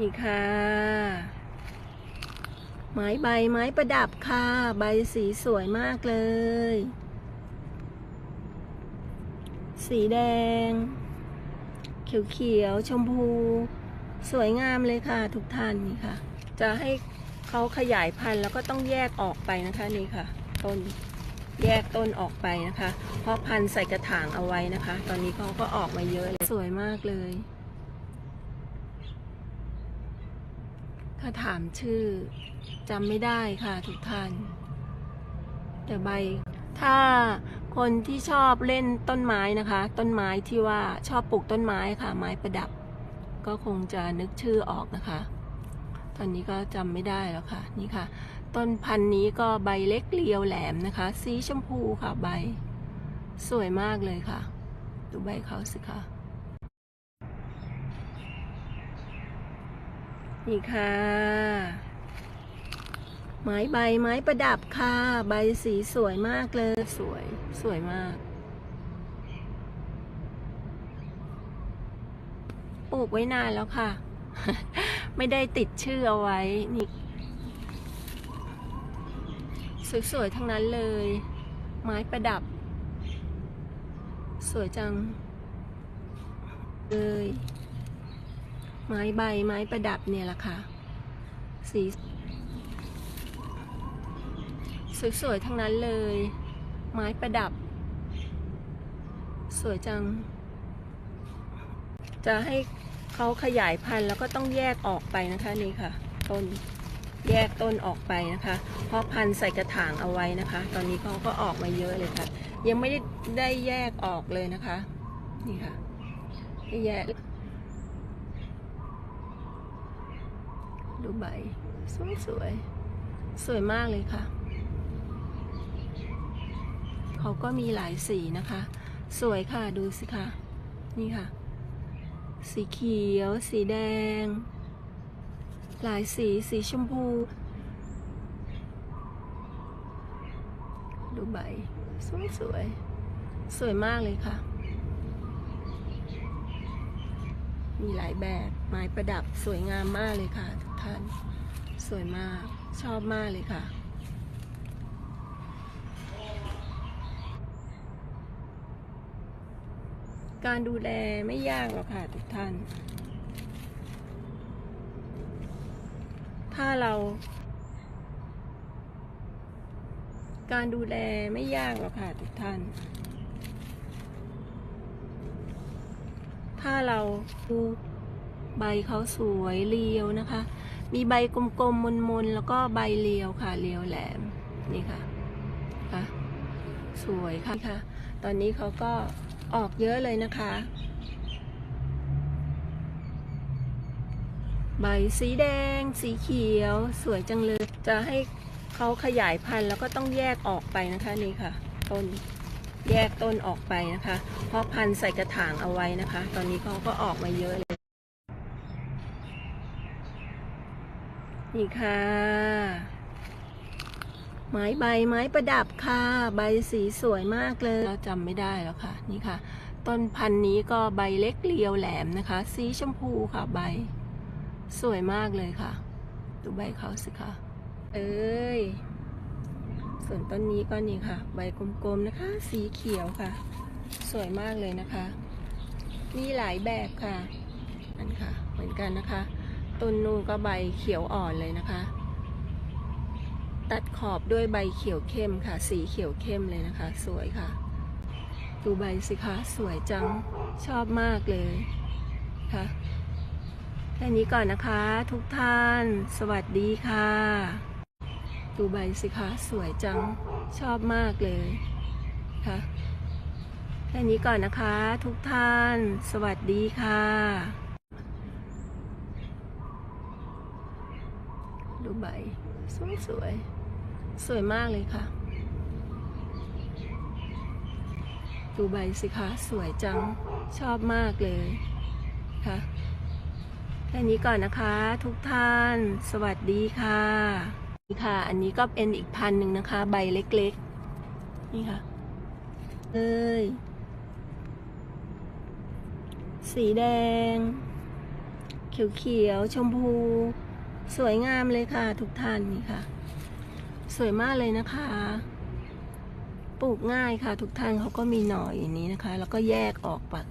นี่ค่ะ ไม้ใบไม้ประดับค่ะ ใบสีสวยมากเลย สีแดง เขียวๆชมพู สวยงามเลยค่ะ ทุกท่านนี่ค่ะ จะให้เขาขยายพันธุ์แล้วก็ต้องแยกออกไปนะคะนี่ค่ะ ต้นแยกต้นออกไปนะคะ เพราะพันธุ์ใส่กระถางเอาไว้นะคะ ตอนนี้เขาก็ออกมาเยอะเลย สวยมากเลย ถ้าถามชื่อจำไม่ได้ค่ะทุกท่าน แต่ใบ ถ้าคนที่ชอบเล่นต้นไม้นะคะ ต้นไม้ที่ว่าชอบปลูกต้นไม้ค่ะ ไม้ประดับ ก็คงจะนึกชื่อออกนะคะ ตอนนี้ก็จำไม่ได้แล้วค่ะ นี่ค่ะ ต้นพันธุ์นี้ก็ใบเล็กเรียวแหลมนะคะ สีชมพูค่ะใบ สวยมากเลยค่ะ ดูใบเขาสิคะ นี่ค่ะ ไม้ใบไม้ประดับค่ะ ใบสีสวยมากเลย สวยสวยมาก ปลูกไว้นานแล้วค่ะ ไม่ได้ติดชื่อเอาไว้ นี่สวยๆทั้งนั้นเลย ไม้ประดับ สวยจัง เลย ไม้ใบไม้ประดับเนี่ยแหละค่ะสีสวยๆทั้งนั้นเลย ไม้ประดับ สวยจัง จะให้เขาขยายพันธุ์แล้วก็ต้องแยกออกไปนะคะนี่ค่ะ ต้นแยกต้นออกไปนะคะ เพราะพันธุ์ใส่กระถางเอาไว้นะคะ ตอนนี้เขาก็ออกมาเยอะเลยค่ะ ยังไม่ได้ได้แยกออกเลยนะคะ นี่ค่ะแยก ดูใบสวยสวยๆสวยมากเลยค่ะ เขาก็มีหลายสีนะคะ สวยค่ะดูสิคะนี่ค่ะ สีเขียว สีแดง หลายสีสีชมพู ดูใบสวยสวยๆสวยมากเลยค่ะ มีหลายแบบไม้ประดับสวยงามมากเลยค่ะทุกท่าน สวยมากชอบมากเลยค่ะ การดูแลไม่ยากหรอกค่ะทุกท่าน ถ้าเรา การดูแลไม่ยากหรอกค่ะทุกท่าน ถ้าเราดูใบเขาสวยเรียวนะคะ มีใบกลมๆมนๆแล้วก็ใบเรียวค่ะเรียวแหลมนี่ค่ะค่ะ สวยค่ะค่ะ ตอนนี้เขาก็ออกเยอะเลยนะคะ ใบสีแดง สีเขียว สวยจังเลย จะให้เขาขยายพันธุ์แล้วก็ต้องแยกออกไปนะคะนี่ค่ะต้น แยกต้นออกไปนะคะ เพราะพันใส่กระถางเอาไว้นะคะ ตอนนี้เขาก็ออกมาเยอะเลย นี่ค่ะ ไม้ใบไม้ประดับค่ะ ใบสีสวยมากเลยเราจำไม่ได้แล้วค่ะ นี่ค่ะ ต้นพันธุ์นี้ก็ใบเล็กเรียวแหลมนะคะ สีชมพูค่ะใบ สวยมากเลยค่ะ ดูใบเขาสิคะเอ้ย ส่วนต้นนี้ก็นี่ค่ะ ใบกลมๆนะคะ สีเขียวค่ะ สวยมากเลยนะคะ มีหลายแบบค่ะอันค่ะ เหมือนกันนะคะ ต้นนูนก็ใบเขียวอ่อนเลยนะคะ ตัดขอบด้วยใบเขียวเข้มค่ะ สีเขียวเข้มเลยนะคะ สวยค่ะ ดูใบสิคะสวยจังชอบมากเลยค่ะแค่นี้ก่อนนะคะ ทุกท่าน สวัสดีค่ะ ดูใบสิคะ สวยจัง ชอบมากเลยค่ะแค่นี้ก่อนนะคะ ทุกท่าน สวัสดีค่ะ ดูใบ สวยสวย สวยมากเลยค่ะ ดูใบสิคะ สวยจัง ชอบมากเลยค่ะแค่นี้ก่อนนะคะ ทุกท่าน สวัสดีค่ะ นี่ค่ะ อันนี้ก็เป็นอีกพันหนึ่งนะคะ ใบเล็กๆ นี่ค่ะเอ้ยสีแดง เขียวๆ ชมพู สวยงามเลยค่ะ ทุกท่านนี่ค่ะ สวยมากเลยนะคะ ปลูกง่ายค่ะ ทุกท่านเขาก็มีหน่ออย่างนี้นะคะ แล้วก็แยกออกปะ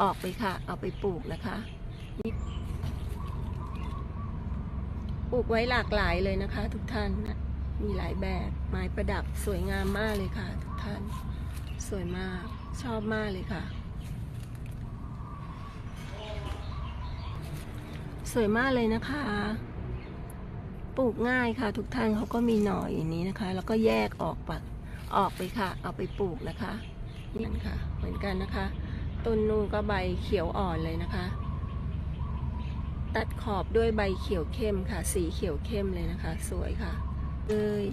ออกไปค่ะ เอาไปปลูกนะคะ ลูกไว้หลากหลายเลยนะคะ ทุกท่านนะมีหลายแบบไม้ประดับสวยงามมากเลยค่ะ ทุกท่าน สวยมากชอบมากเลยค่ะ สวยมากเลยนะคะ ปลูกง่ายค่ะ ทุกท่านเขาก็มีหน่ออย่างนี้นะคะ แล้วก็แยกออกปะออกไปค่ะ เอาไปปลูกนะคะนี่ค่ะ เหมือนกันนะคะต้นนูนก็ใบเขียวอ่อนเลยนะคะ ตัดขอบด้วยใบเขียวเข้มค่ะ สีเขียวเข้มเลยนะคะ สวยค่ะเลย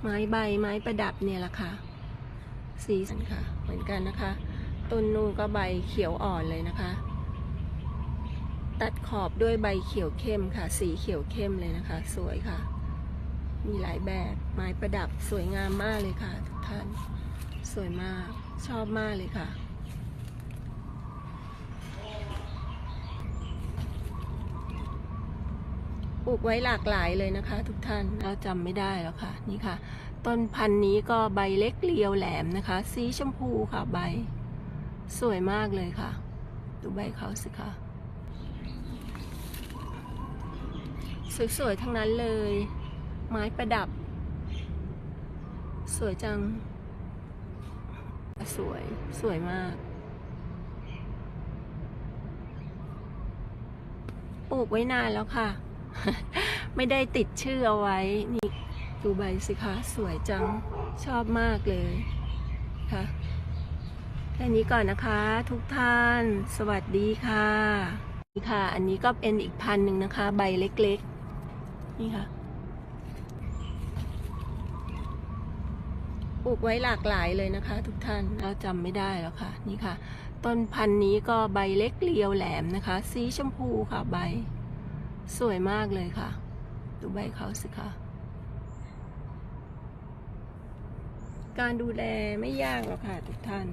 ไม้ใบไม้ประดับเนี่ยแหละค่ะ สีสันค่ะ เหมือนกันนะคะ ต้นนูนก็ใบเขียวอ่อนเลยนะคะ ตัดขอบด้วยใบเขียวเข้มค่ะ สีเขียวเข้มเลยนะคะ สวยค่ะ มีหลายแบบไม้ประดับสวยงามมากเลยค่ะ ทุกท่าน สวยมาก ชอบมากเลยค่ะ ป ลูกไว้หลากหลายเลยนะคะ ทุกท่านเราจำไม่ได้แล้วค่ะ นี่ค่ะ ต้นพันธุ์นี้ก็ใบเล็กเรียวแหลมนะคะ สีชมพูค่ะใบ สวยมากเลยค่ะ ดูใบเขาสิคะสวยๆทั้งนั้นเลย ไม้ประดับ สวยจัง สวยสวยมากปลูกไว้นานแล้วค่ะ ไม่ได้ติดชื่อเอาไว้ นี่ดูใบสิคะ สวยจัง ชอบมากเลยค่ะแค่นี้ก่อนนะคะ ทุกท่าน สวัสดีค่ะนี่ค่ะ อันนี้ก็เป็นอีกพันหนึ่งนะคะ ใบเล็กๆ นี่ค่ะปลูกไว้หลากหลายเลยนะคะ ทุกท่านเราจำไม่ได้แล้วค่ะ นี่ค่ะ ต้นพันธุ์นี้ก็ใบเล็กเรียวแหลมนะคะ สีชมพูค่ะใบ สวยมากเลยค่ะ ดูใบเขาสิคะการดูแลไม่ยากหรอกค่ะทุกท่าน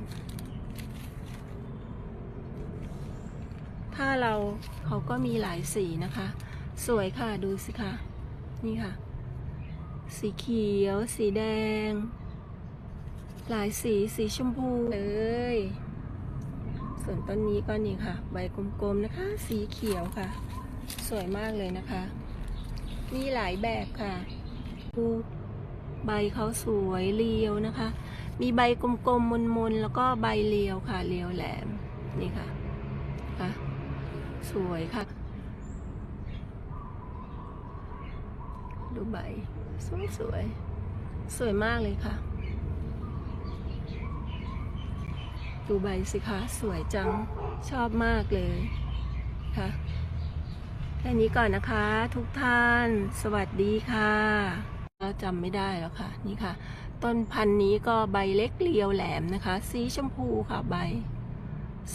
ถ้าเราเขาก็มีหลายสีนะคะ สวยค่ะดูสิคะนี่ค่ะ สีเขียว สีแดง หลายสีสีชมพูเลย ส่วนต้นนี้ก็นี่ค่ะ ใบกลมๆนะคะ สีเขียวค่ะ สวยมากเลยนะคะ มีหลายแบบค่ะดูใบเขาสวยเรียวนะคะ มีใบกลมๆมนๆแล้วก็ใบเรียวค่ะเรียวแหลมนี่ค่ะค่ะสวยค่ะ ดูใบสวยสวยสวยมากเลยค่ะ ดูใบสิคะสวยจังชอบมากเลยค่ะ แค่นี้ก่อนนะคะ ทุกท่าน สวัสดีค่ะเราจำไม่ได้แล้วค่ะ นี่ค่ะ ต้นพันธุ์นี้ก็ใบเล็กเรียวแหลมนะคะ สีชมพูค่ะใบ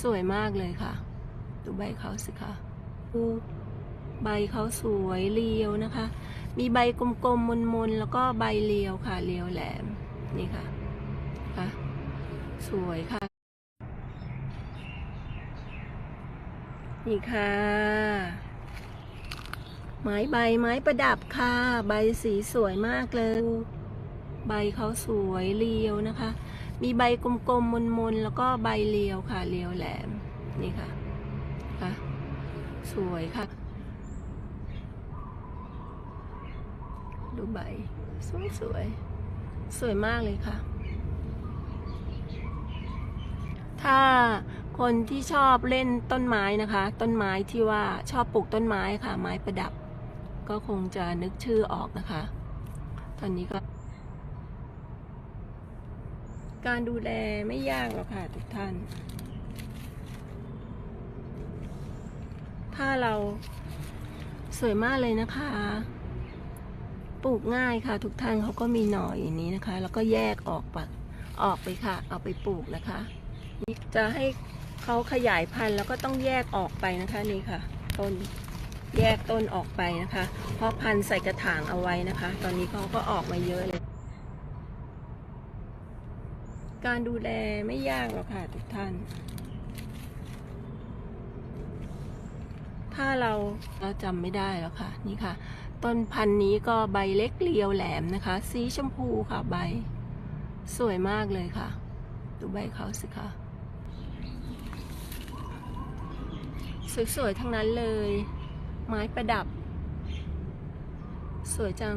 สวยมากเลยค่ะ ดูใบเขาสิคะดูใบเขาสวยเรียวนะคะ มีใบกลมๆมนๆแล้วก็ใบเรียวค่ะเรียวแหลมนี่ค่ะค่ะ สวยค่ะ นี่ค่ะ ไม้ใบไม้ประดับค่ะ ใบสีสวยมากเลย ใบเขาสวยเรียวนะคะ มีใบกลมๆมนๆแล้วก็ใบเรียวค่ะ เรียวแหลม นี่ค่ะ ค่ะ สวยค่ะ ดูใบ สวยสวย สวยมากเลยค่ะ ถ้าคนที่ชอบเล่นต้นไม้นะคะ ต้นไม้ที่ว่าชอบปลูกต้นไม้ค่ะ ไม้ประดับ ก็คงจะนึกชื่อออกนะคะ ตอนนี้ก็ การดูแลไม่ยากหรอกค่ะทุกท่าน ถ้าเราสวยมากเลยนะคะ ปลูกง่ายค่ะทุกท่านเขาก็มีหน่ออย่างนี้นะคะ แล้วก็แยกออกปะออกไปค่ะ เอาไปปลูกนะคะจะให้เขาขยายพันธุ์แล้วก็ต้องแยกออกไปนะคะนี่ค่ะ ต้น แยกต้นออกไปนะคะ เพราะพันใส่กระถางเอาไว้นะคะ ตอนนี้เขาก็ออกมาเยอะเลย การดูแลไม่ยากหรอกค่ะทุกท่าน ถ้าเราเราจำไม่ได้แล้วค่ะ นี่ค่ะ ต้นพันธุ์นี้ก็ใบเล็กเรียวแหลมนะคะ สีชมพูค่ะใบ สวยมากเลยค่ะ ดูใบเขาสิคะสวยๆ ทั้งนั้นเลย ไม้ประดับ สวยจัง